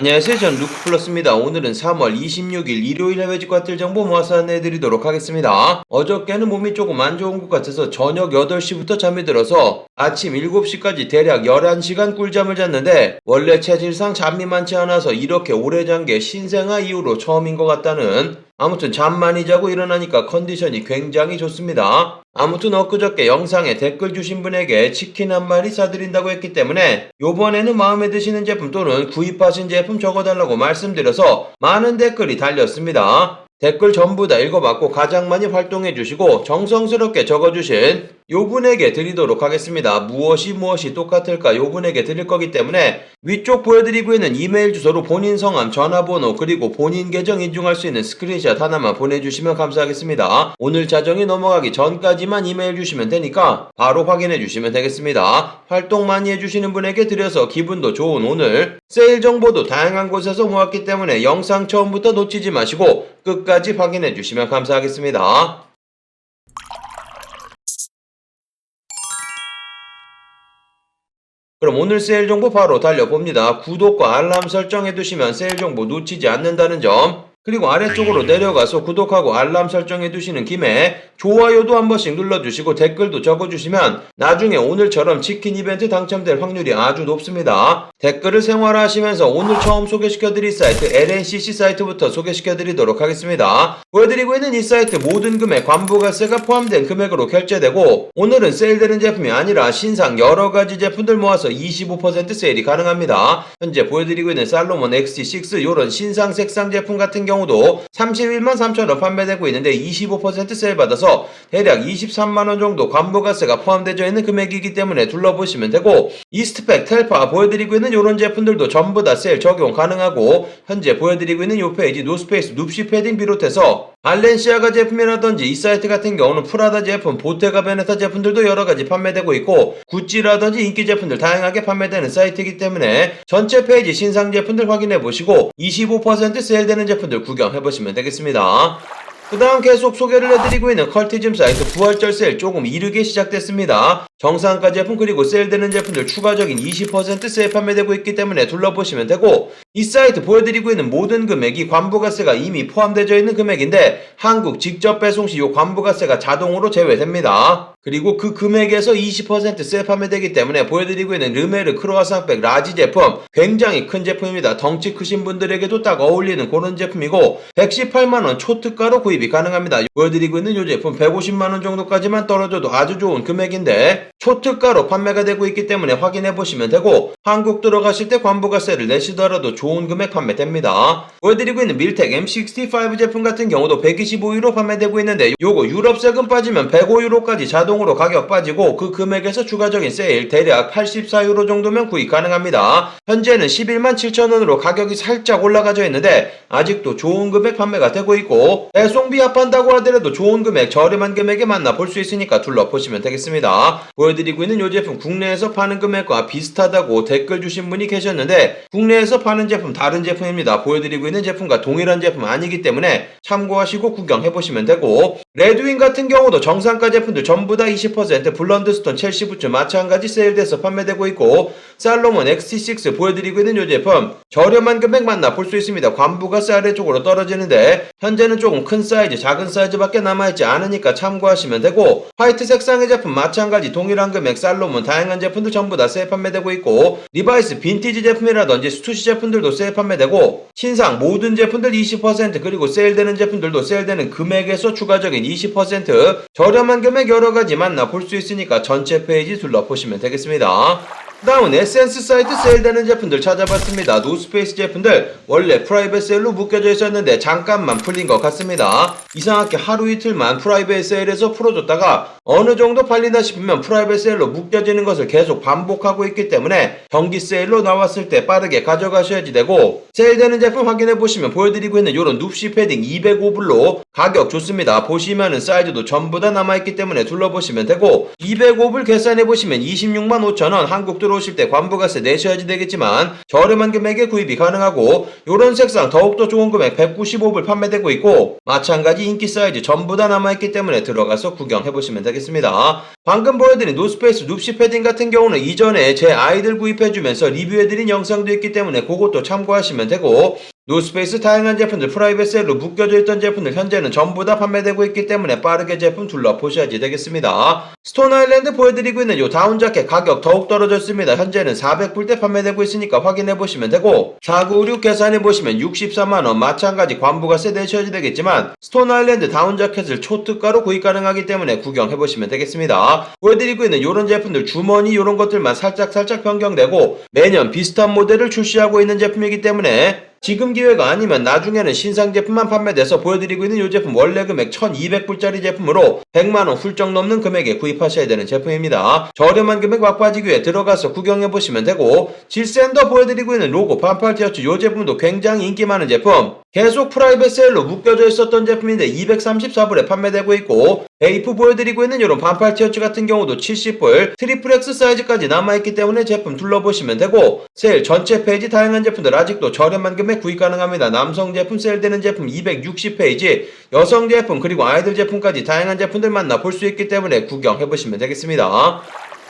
안녕하세요. 전 루크플러스입니다. 오늘은 3월 26일 일요일 해외 직관들 정보 모아서 안내해드리도록 하겠습니다. 어저께는 몸이 조금 안 좋은 것 같아서 저녁 8시부터 잠이 들어서 아침 7시까지 대략 11시간 꿀잠을 잤는데 원래 체질상 잠이 많지 않아서 이렇게 오래 잔 게 신생아 이후로 처음인 것 같다는 아무튼 잠 많이 자고 일어나니까 컨디션이 굉장히 좋습니다. 아무튼 엊그저께 영상에 댓글 주신 분에게 치킨 한 마리 사드린다고 했기 때문에 요번에는 마음에 드시는 제품 또는 구입하신 제품 적어달라고 말씀드려서 많은 댓글이 달렸습니다. 댓글 전부 다 읽어봤고 가장 많이 활동해 주시고 정성스럽게 적어주신 요분에게 드리도록 하겠습니다. 무엇이 무엇이 똑같을까 요분에게 드릴 거기 때문에 위쪽 보여드리고 있는 이메일 주소로 본인 성함, 전화번호 그리고 본인 계정 인증할 수 있는 스크린샷 하나만 보내주시면 감사하겠습니다. 오늘 자정이 넘어가기 전까지만 이메일 주시면 되니까 바로 확인해 주시면 되겠습니다. 활동 많이 해주시는 분에게 드려서 기분도 좋은 오늘 세일 정보도 다양한 곳에서 모았기 때문에 영상 처음부터 놓치지 마시고 끝까지 확인해 주시면 감사하겠습니다. 그럼 오늘 세일 정보 바로 달려봅니다. 구독과 알람 설정해 두시면 세일 정보 놓치지 않는다는 점. 그리고 아래쪽으로 내려가서 구독하고 알람 설정해 두시는 김에 좋아요도 한 번씩 눌러주시고 댓글도 적어주시면 나중에 오늘처럼 치킨 이벤트 당첨될 확률이 아주 높습니다. 댓글을 생활화하시면서 오늘 처음 소개시켜드릴 사이트 LNCC 사이트부터 소개시켜드리도록 하겠습니다. 보여드리고 있는 이 사이트 모든 금액 관부가세가 포함된 금액으로 결제되고 오늘은 세일되는 제품이 아니라 신상 여러가지 제품들 모아서 25% 세일이 가능합니다. 현재 보여드리고 있는 살로몬 XT6 요런 신상 색상 제품 같은 경우 도 31만 3천원 판매되고 있는데 25% 세일 받아서 대략 23만원 정도 관부가세가 포함되어 있는 금액이기 때문에 둘러보시면 되고 이스트팩, 텔파 보여드리고 있는 이런 제품들도 전부 다 세일 적용 가능하고 현재 보여드리고 있는 이 페이지 노스페이스 눕시 패딩 비롯해서 발렌시아가 제품이라든지 이 사이트 같은 경우는 프라다 제품, 보테가 베네타 제품들도 여러가지 판매되고 있고 구찌라든지 인기 제품들 다양하게 판매되는 사이트이기 때문에 전체 페이지 신상 제품들 확인해 보시고 25% 세일되는 제품들 구경해 보시면 되겠습니다. 그 다음 계속 소개를 해드리고 있는 컬티즘 사이트 부활절 세일 조금 이르게 시작됐습니다. 정상가 제품 그리고 세일되는 제품들 추가적인 20% 세일 판매되고 있기 때문에 둘러보시면 되고 이 사이트 보여드리고 있는 모든 금액이 관부가세가 이미 포함되어 있는 금액인데 한국 직접 배송 시 이 관부가세가 자동으로 제외됩니다. 그리고 그 금액에서 20% 세일 판매되기 때문에 보여드리고 있는 르메르 크로아상백 라지 제품 굉장히 큰 제품입니다. 덩치 크신 분들에게도 딱 어울리는 그런 제품이고 118만원 초특가로 구입이 가능합니다. 보여드리고 있는 이 제품 150만원 정도까지만 떨어져도 아주 좋은 금액인데 초특가로 판매가 되고 있기 때문에 확인해 보시면 되고 한국 들어가실 때 관부가세를 내시더라도 좋은 금액 판매됩니다. 보여드리고 있는 밀텍 M65 제품 같은 경우도 125유로 판매되고 있는데 요거 유럽 세금 빠지면 105유로까지 자동으로 가격 빠지고 그 금액에서 추가적인 세일 대략 84유로 정도면 구입 가능합니다. 현재는 11만 7천원으로 가격이 살짝 올라가져 있는데 아직도 좋은 금액 판매가 되고 있고 배송비 합한다고 하더라도 좋은 금액 저렴한 금액에 만나 볼 수 있으니까 둘러보시면 되겠습니다. 보여드리고 있는 이 제품 국내에서 파는 금액과 비슷하다고 댓글 주신 분이 계셨는데 국내에서 파는 제품 다른 제품입니다. 보여드리고 있는 제품과 동일한 제품 아니기 때문에 참고하시고 구경해보시면 되고 레드윙 같은 경우도 정상가 제품들 전부 다 20% 블런드스톤 첼시 부츠 마찬가지 세일돼서 판매되고 있고 살로몬 XT6 보여드리고 있는 이 제품 저렴한 금액 만나 볼수 있습니다. 관부가세 아래쪽으로 떨어지는데 현재는 조금 큰 사이즈 작은 사이즈밖에 남아있지 않으니까 참고하시면 되고 화이트 색상의 제품 마찬가지 동일 한 금액 살로몬 다양한 제품들 전부 다 세일 판매되고 있고 리바이스 빈티지 제품이라든지 스투시 제품들도 세일 판매되고 신상 모든 제품들 20% 그리고 세일되는 제품들도 세일되는 금액에서 추가적인 20% 저렴한 금액 여러가지 만나 볼 수 있으니까 전체 페이지 둘러보시면 되겠습니다. 다음은 에센스 사이트 세일되는 제품들 찾아봤습니다. 노스페이스 제품들 원래 프라이빗 세일로 묶여져 있었는데 잠깐만 풀린 것 같습니다. 이상하게 하루 이틀만 프라이빗 세일에서 풀어줬다가 어느 정도 팔린다 싶으면 프라이빗 세일로 묶여지는 것을 계속 반복하고 있기 때문에 정기 세일로 나왔을 때 빠르게 가져가셔야지 되고 세일되는 제품 확인해 보시면 보여드리고 있는 이런 눕시 패딩 205불로 가격 좋습니다. 보시면은 사이즈도 전부 다 남아있기 때문에 둘러보시면 되고 205불 계산해 보시면 26만 5천원 한국 들어오실 때 관부가세 내셔야지 되겠지만 저렴한 금액에 구입이 가능하고 요런 색상 더욱더 좋은 금액 195불 판매되고 있고 마찬가지 인기 사이즈 전부 다 남아있기 때문에 들어가서 구경해 보시면 되겠습니다. 되겠습니다. 방금 보여드린 노스페이스 눕시 패딩 같은 경우는 이전에 제 아이들 구입해주면서 리뷰해드린 영상도 있기 때문에 그것도 참고하시면 되고 노스페이스 다양한 제품들 프라이빗 셀로 묶여져 있던 제품들 현재는 전부 다 판매되고 있기 때문에 빠르게 제품 둘러보셔야지 되겠습니다. 스톤 아일랜드 보여드리고 있는 요 다운 자켓 가격 더욱 떨어졌습니다. 현재는 400불대 판매되고 있으니까 확인해 보시면 되고 4996 계산해 보시면 63만원 마찬가지 관부가세 내셔야 되겠지만 스톤 아일랜드 다운 자켓을 초특가로 구입 가능하기 때문에 구경해 보시면 되겠습니다. 보여드리고 있는 요런 제품들 주머니 요런 것들만 살짝 살짝 변경되고 매년 비슷한 모델을 출시하고 있는 제품이기 때문에 지금 기회가 아니면 나중에는 신상 제품만 판매돼서 보여드리고 있는 이 제품 원래 금액 1200불짜리 제품으로 100만원 훌쩍 넘는 금액에 구입하셔야 되는 제품입니다. 저렴한 금액 막바지 기회 들어가서 구경해보시면 되고 질샌더 보여드리고 있는 로고 반팔 티셔츠 이 제품도 굉장히 인기 많은 제품 계속 프라이빗 세일로 묶여져 있었던 제품인데 234불에 판매되고 있고 베이프 보여드리고 있는 이런 반팔 티셔츠 같은 경우도 70불 트리플 X 사이즈까지 남아있기 때문에 제품 둘러보시면 되고 세일 전체 페이지 다양한 제품들 아직도 저렴한 금액 구입 가능합니다. 남성 제품 세일되는 제품 260페이지 여성 제품 그리고 아이들 제품까지 다양한 제품들 만나 볼 수 있기 때문에 구경해보시면 되겠습니다.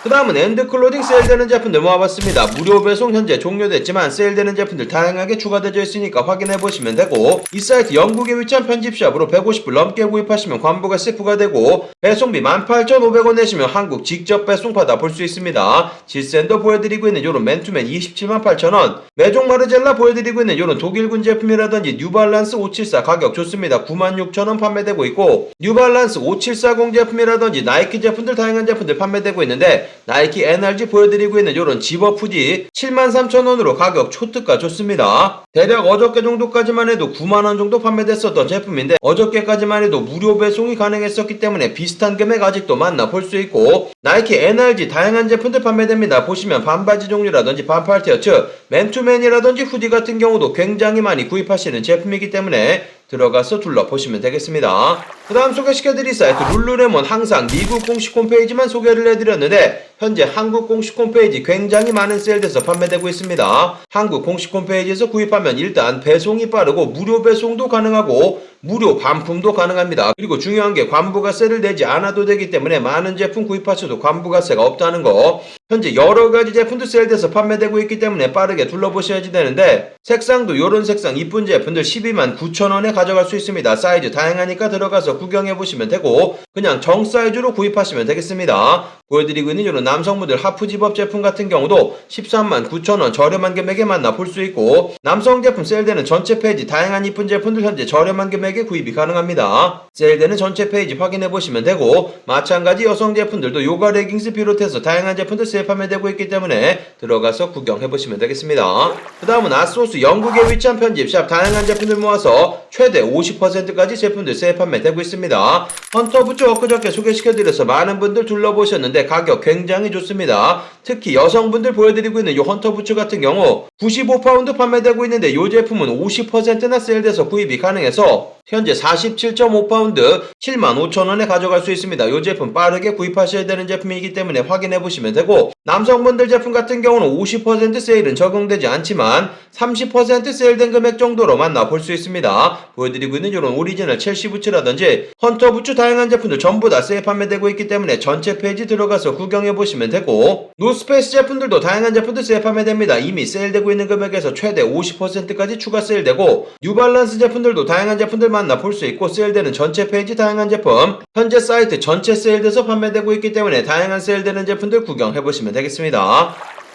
그 다음은 엔드클로딩 세일되는 제품들 모아봤습니다. 무료 배송 현재 종료됐지만 세일되는 제품들 다양하게 추가되어 있으니까 확인해보시면 되고 이 사이트 영국에 위치한 편집샵으로 150불 넘게 구입하시면 관부가세 부과되고 배송비 18,500원 내시면 한국 직접 배송 받아 볼 수 있습니다. 질샌더 보여드리고 있는 요런 맨투맨 27만 8천원 메종 마르젤라 보여드리고 있는 요런 독일군 제품이라든지 뉴발란스 574 가격 좋습니다. 96,000원 판매되고 있고 뉴발란스 5740 제품이라든지 나이키 제품들 다양한 제품들 판매되고 있는데 나이키 NRG 보여드리고 있는 요런 집업 후지 73,000원으로 가격 초특가 좋습니다. 대략 어저께 정도까지만 해도 9만원 정도 판매됐었던 제품인데 어저께까지만 해도 무료 배송이 가능했었기 때문에 비슷한 금액 아직도 만나볼 수 있고 나이키 NRG 다양한 제품들 판매됩니다. 보시면 반바지 종류라든지 반팔 티셔츠, 맨투맨이라든지 후디 같은 경우도 굉장히 많이 구입하시는 제품이기 때문에 들어가서 둘러보시면 되겠습니다. 그 다음 소개시켜드릴 사이트 룰루레몬 항상 미국 공식 홈페이지만 소개를 해드렸는데 현재 한국 공식 홈페이지 굉장히 많은 세일돼서 판매되고 있습니다. 한국 공식 홈페이지에서 구입하면 일단 배송이 빠르고 무료 배송도 가능하고 무료 반품도 가능합니다. 그리고 중요한 게 관부가세를 내지 않아도 되기 때문에 많은 제품 구입하셔도 관부가세가 없다는 거 현재 여러 가지 제품도 세일돼서 판매되고 있기 때문에 빠르게 둘러보셔야지 되는데 색상도 요런 색상 이쁜 제품들 12만 9천원에 가져갈 수 있습니다. 사이즈 다양하니까 들어가서 구경해 보시면 되고 그냥 정 사이즈로 구입하시면 되겠습니다. 보여드리고 있는 이런 남성분들 하프 집업 제품 같은 경우도 13만 9천원 저렴한 금액에 만나 볼 수 있고 남성 제품 세일되는 전체 페이지 다양한 이쁜 제품들 현재 저렴한 금액 에 구입이 가능합니다. 세일되는 전체 페이지 확인해 보시면 되고 마찬가지 여성 제품들도 요가 레깅스 비롯해서 다양한 제품들 세일 판매되고 있기 때문에 들어가서 구경해 보시면 되겠습니다. 그 다음은 아소스 영국에 위치한 편집샵 다양한 제품들 모아서 최대 50%까지 제품들 세일 판매되고 있습니다. 헌터 부츠 엊그저께 소개시켜드려서 많은 분들 둘러보셨는데 가격 굉장히 좋습니다. 특히 여성분들 보여드리고 있는 이 헌터 부츠 같은 경우 95파운드 판매되고 있는데 이 제품은 50%나 세일돼서 구입이 가능해서 현재 47.5파운드 75,000원에 가져갈 수 있습니다. 이 제품 빠르게 구입하셔야 되는 제품이기 때문에 확인해 보시면 되고 남성분들 제품 같은 경우는 50% 세일은 적용되지 않지만 30% 세일된 금액 정도로 만나 볼 수 있습니다. 보여드리고 있는 이런 오리지널 첼시 부츠라든지 헌터 부츠 다양한 제품들 전부 다 세일 판매되고 있기 때문에 전체 페이지 들어가서 구경해 보시면 되고 노스페이스 제품들도 다양한 제품들 세일 판매됩니다. 이미 세일되고 있는 금액에서 최대 50%까지 추가 세일되고 뉴발란스 제품들도 다양한 제품들 만 나볼수 있고 세일되는 전체 페이지 다양한 제품 현재 사이트 전체 세일돼서 판매되고 있기 때문에 다양한 세일되는 제품들 구경해 보시면 되겠습니다.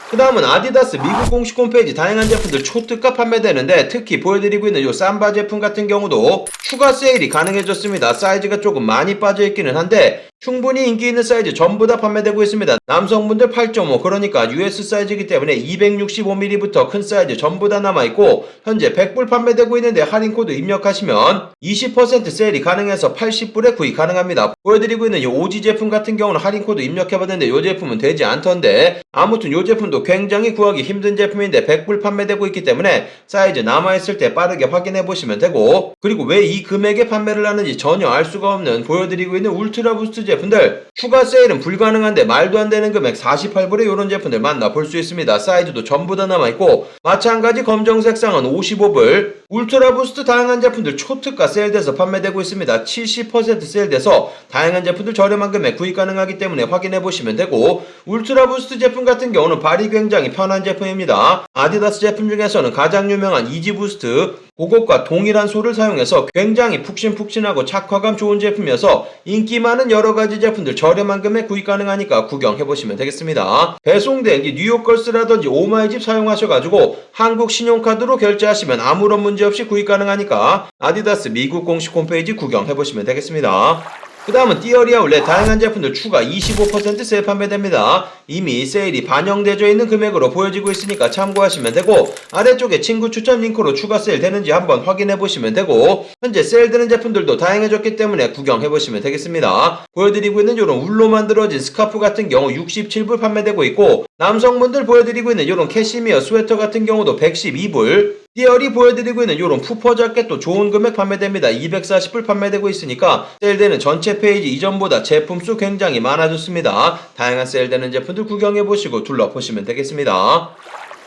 그 다음은 아디다스 미국 공식 홈페이지 다양한 제품들 초특가 판매되는데 특히 보여드리고 있는 이 삼바 제품 같은 경우도 추가 세일이 가능해졌습니다. 사이즈가 조금 많이 빠져있기는 한데 충분히 인기 있는 사이즈 전부 다 판매되고 있습니다. 남성분들 8.5 그러니까 US 사이즈이기 때문에 265mm부터 큰 사이즈 전부 다 남아있고 현재 100불 판매되고 있는데 할인 코드 입력하시면 20% 세일이 가능해서 80불에 구입 가능합니다. 보여드리고 있는 이 오지 제품 같은 경우는 할인 코드 입력해봤는데 이 제품은 되지 않던데 아무튼 이 제품도 굉장히 구하기 힘든 제품인데 100불 판매되고 있기 때문에 사이즈 남아있을 때 빠르게 확인해 보시면 되고 그리고 왜 이 금액에 판매를 하는지 전혀 알 수가 없는 보여드리고 있는 울트라 부스트 제품 제품들 추가 세일은 불가능한데 말도 안 되는 금액 48불에 이런 제품들 만나볼 수 있습니다. 사이즈도 전부 다 남아있고 마찬가지 검정 색 상은 55불 울트라 부스트 다양한 제품들 초특가 세일돼서 판매되고 있습니다. 70% 세일돼서 다양한 제품들 저렴한 금액 구입 가능하기 때문에 확인해 보시면 되고 울트라 부스트 제품 같은 경우는 발이 굉장히 편한 제품입니다. 아디다스 제품 중에서는 가장 유명한 이지 부스트 그것과 동일한 소를 사용해서 굉장히 푹신푹신하고 착화감 좋은 제품이어서 인기 많은 여러 가지 제품들 저렴한 금액 구입 가능하니까 구경해 보시면 되겠습니다. 배송된 이 뉴욕걸스라든지 오마이집 사용하셔가지고 한국 신용카드로 결제하시면 아무런 문제 없이 구입 가능하니까 아디다스 미국 공식 홈페이지 구경해 보시면 되겠습니다. 그 다음은 띠어리 아울렛 다양한 제품들 추가 25% 세일 판매됩니다. 이미 세일이 반영되어 있는 금액으로 보여지고 있으니까 참고하시면 되고 아래쪽에 친구 추천 링크로 추가 세일 되는지 한번 확인해 보시면 되고 현재 세일되는 제품들도 다양해졌기 때문에 구경해 보시면 되겠습니다. 보여드리고 있는 이런 울로 만들어진 스카프 같은 경우 67불 판매되고 있고 남성분들 보여드리고 있는 이런 캐시미어 스웨터 같은 경우도 112불 띠어리 보여드리고 있는 이런 푸퍼 자켓도 좋은 금액 판매됩니다. 240불 판매되고 있으니까 세일되는 전체 페이지 이전보다 제품 수 굉장히 많아졌습니다. 다양한 세일되는 제품들 구경해보시고 둘러보시면 되겠습니다.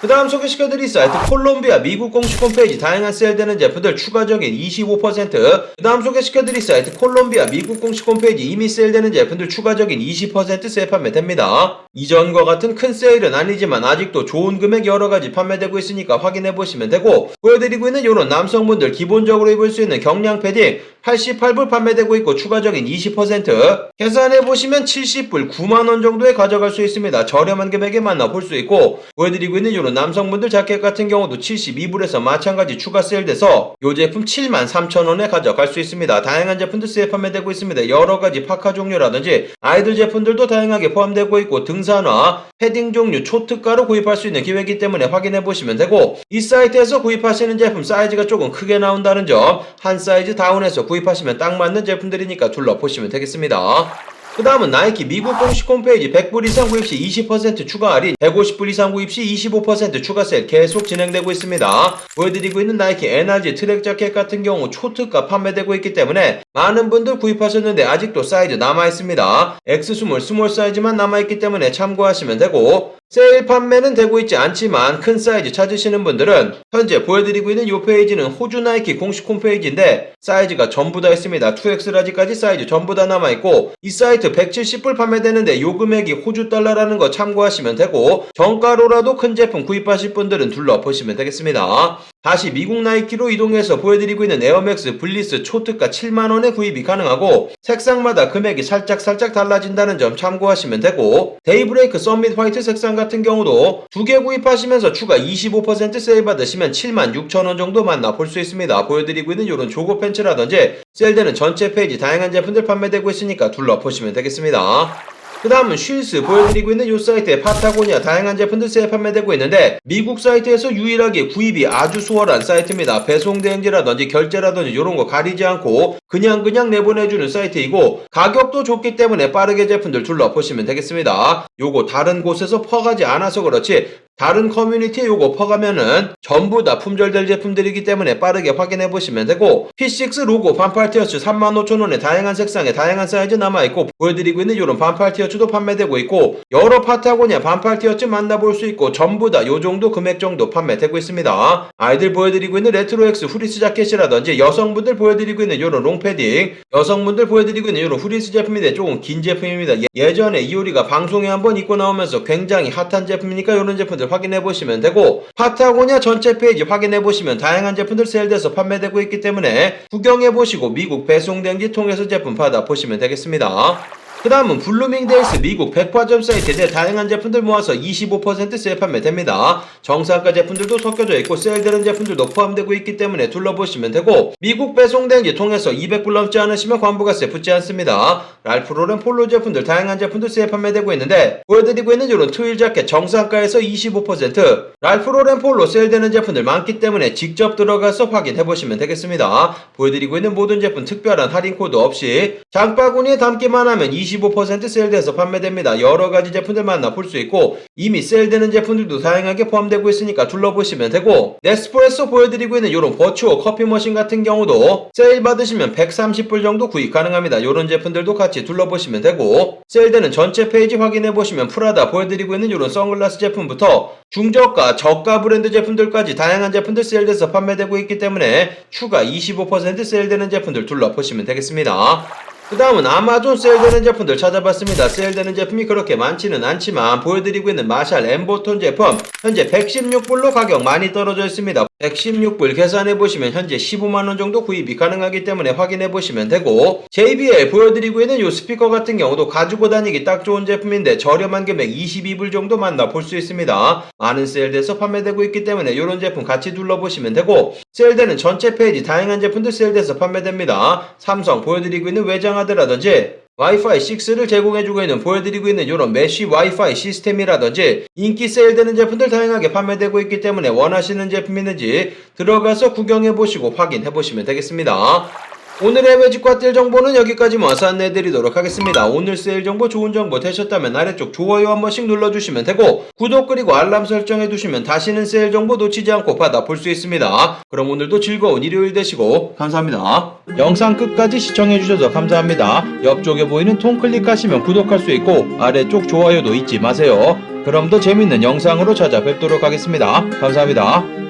그 다음 소개시켜드릴 사이트 콜롬비아 미국 공식 홈페이지 다양한 세일되는 제품들 추가적인 25%그 다음 소개시켜드릴 사이트 콜롬비아 미국 공식 홈페이지 이미 세일되는 제품들 추가적인 20% 세일 판매됩니다. 이전과 같은 큰 세일은 아니지만 아직도 좋은 금액 여러가지 판매되고 있으니까 확인해보시면 되고 보여드리고 있는 이런 남성분들 기본적으로 입을 수 있는 경량 패딩 88불 판매되고 있고 추가적인 20% 계산해보시면 70불 9만원 정도에 가져갈 수 있습니다. 저렴한 금액에 만나볼 수 있고 보여드리고 있는 이런 남성분들 자켓 같은 경우도 72불에서 마찬가지 추가 세일돼서 이 제품 7만 3천원에 가져갈 수 있습니다. 다양한 제품들 세일 판매되고 있습니다. 여러가지 파카 종류라든지 아이들 제품들도 다양하게 포함되고 있고 등산화, 패딩 종류 초특가로 구입할 수 있는 기회이기 때문에 확인해 보시면 되고 이 사이트에서 구입하시는 제품 사이즈가 조금 크게 나온다는 점 한 사이즈 다운해서 구입하시면 딱 맞는 제품들이니까 둘러보시면 되겠습니다. 그 다음은 나이키 미국 공식 홈페이지 100불 이상 구입 시 20% 추가 할인, 150불 이상 구입 시 25% 추가 세일 계속 진행되고 있습니다. 보여드리고 있는 나이키 NRG 트랙 자켓 같은 경우 초특가 판매되고 있기 때문에 많은 분들 구입하셨는데 아직도 사이즈 남아있습니다. X 스몰, 스몰 사이즈만 남아있기 때문에 참고하시면 되고 세일 판매는 되고 있지 않지만 큰 사이즈 찾으시는 분들은 현재 보여드리고 있는 이 페이지는 호주 나이키 공식 홈페이지인데 사이즈가 전부 다 있습니다. 2X 라지까지 사이즈 전부 다 남아있고 이 사이트 170불 판매되는데 요 금액이 호주 달러라는 거 참고하시면 되고 정가로라도 큰 제품 구입하실 분들은 둘러보시면 되겠습니다. 다시 미국 나이키로 이동해서 보여드리고 있는 에어맥스 블리스 초특가 7만원에 구입이 가능하고 색상마다 금액이 살짝살짝 살짝 달라진다는 점 참고하시면 되고 데이브레이크 썸밋 화이트 색상 같은 경우도 두 개 구입하시면서 추가 25% 세일 받으시면 7만 6천원 정도 만나볼 수 있습니다. 보여드리고 있는 이런 조거 팬츠라든지 세일되는 전체 페이지 다양한 제품들 판매되고 있으니까 둘러보시면 되겠습니다. 그 다음은 쉴스 보여드리고 있는 이 사이트에 파타고니아 다양한 제품들 세일 판매되고 있는데 미국 사이트에서 유일하게 구입이 아주 수월한 사이트입니다. 배송 대행지라든지 결제라든지 이런 거 가리지 않고 그냥 그냥 내보내주는 사이트이고 가격도 좋기 때문에 빠르게 제품들 둘러보시면 되겠습니다. 요거 다른 곳에서 퍼가지 않아서 그렇지 다른 커뮤니티에 요거 퍼가면은 전부 다 품절될 제품들이기 때문에 빠르게 확인해 보시면 되고 P6 로고 반팔 티어츠 35,000원에 다양한 색상에 다양한 사이즈 남아있고 보여드리고 있는 이런 반팔 티어츠도 판매되고 있고 여러 파타고니아 반팔 티어츠 만나볼 수 있고 전부 다 요 정도 금액 정도 판매되고 있습니다. 아이들 보여드리고 있는 레트로엑스 후리스 자켓이라든지 여성분들 보여드리고 있는 이런 롱패딩 여성분들 보여드리고 있는 이런 후리스 제품인데 조금 긴 제품입니다. 예전에 이효리가 방송에 한번 입고 나오면서 굉장히 핫한 제품이니까 이런 제품들 확인해 보시면 되고 파타고니아 전체 페이지 확인해 보시면 다양한 제품들 세일돼서 판매되고 있기 때문에 구경해 보시고 미국 배송den지 통해서 제품 받아 보시면 되겠습니다. 그 다음은 블루밍데일스 미국 백화점 사이트에 대 다양한 제품들 모아서 25% 세일 판매됩니다. 정상가 제품들도 섞여져 있고 세일되는 제품들도 포함되고 있기 때문에 둘러보시면 되고 미국 배송den지 통해서 200불 넘지 않으시면 관부가세 붙지 않습니다. 랄프로렌 폴로 제품들 다양한 제품들 세일 판매되고 있는데 보여드리고 있는 이런 트윌 자켓 정상가에서 25% 랄프로렌 폴로 세일되는 제품들 많기 때문에 직접 들어가서 확인해 보시면 되겠습니다. 보여드리고 있는 모든 제품 특별한 할인 코드 없이 장바구니에 담기만 하면 25% 세일돼서 판매됩니다. 여러 가지 제품들 만나 볼 수 있고 이미 세일되는 제품들도 다양하게 포함되고 있으니까 둘러보시면 되고 네스프레소 보여드리고 있는 이런 버추어 커피 머신 같은 경우도 세일 받으시면 130불 정도 구입 가능합니다. 이런 제품들도 같이 둘러보시면 되고 세일되는 전체 페이지 확인해 보시면 프라다 보여드리고 있는 이런 선글라스 제품부터 중저가 저가 브랜드 제품들까지 다양한 제품들 세일돼서 판매되고 있기 때문에 추가 25% 세일되는 제품들 둘러보시면 되겠습니다. 그 다음은 아마존 세일되는 제품들 찾아봤습니다. 세일되는 제품이 그렇게 많지는 않지만 보여드리고 있는 마샬 엠보톤 제품 현재 116불로 가격 많이 떨어져 있습니다. 116불 계산해 보시면 현재 15만원 정도 구입이 가능하기 때문에 확인해 보시면 되고 JBL 보여드리고 있는 이 스피커 같은 경우도 가지고 다니기 딱 좋은 제품인데 저렴한 금액 22불 정도 만나볼 수 있습니다. 많은 세일돼서 판매되고 있기 때문에 이런 제품 같이 둘러보시면 되고 세일되는 전체 페이지 다양한 제품들 세일돼서 판매됩니다. 삼성 보여드리고 있는 외장하드라든지 와이파이 6를 제공해주고 있는 보여드리고 있는 이런 메쉬 와이파이 시스템이라든지 인기 세일되는 제품들 다양하게 판매되고 있기 때문에 원하시는 제품 있는지 들어가서 구경해보시고 확인해보시면 되겠습니다. 오늘의 외집과 뛸 정보는 여기까지 모아서 안내해드리도록 하겠습니다. 오늘 세일 정보 좋은 정보 되셨다면 아래쪽 좋아요 한 번씩 눌러주시면 되고 구독 그리고 알람 설정해두시면 다시는 세일 정보 놓치지 않고 받아 볼 수 있습니다. 그럼 오늘도 즐거운 일요일 되시고 감사합니다. 영상 끝까지 시청해주셔서 감사합니다. 옆쪽에 보이는 통 클릭하시면 구독할 수 있고 아래쪽 좋아요도 잊지 마세요. 그럼 더 재밌는 영상으로 찾아뵙도록 하겠습니다. 감사합니다.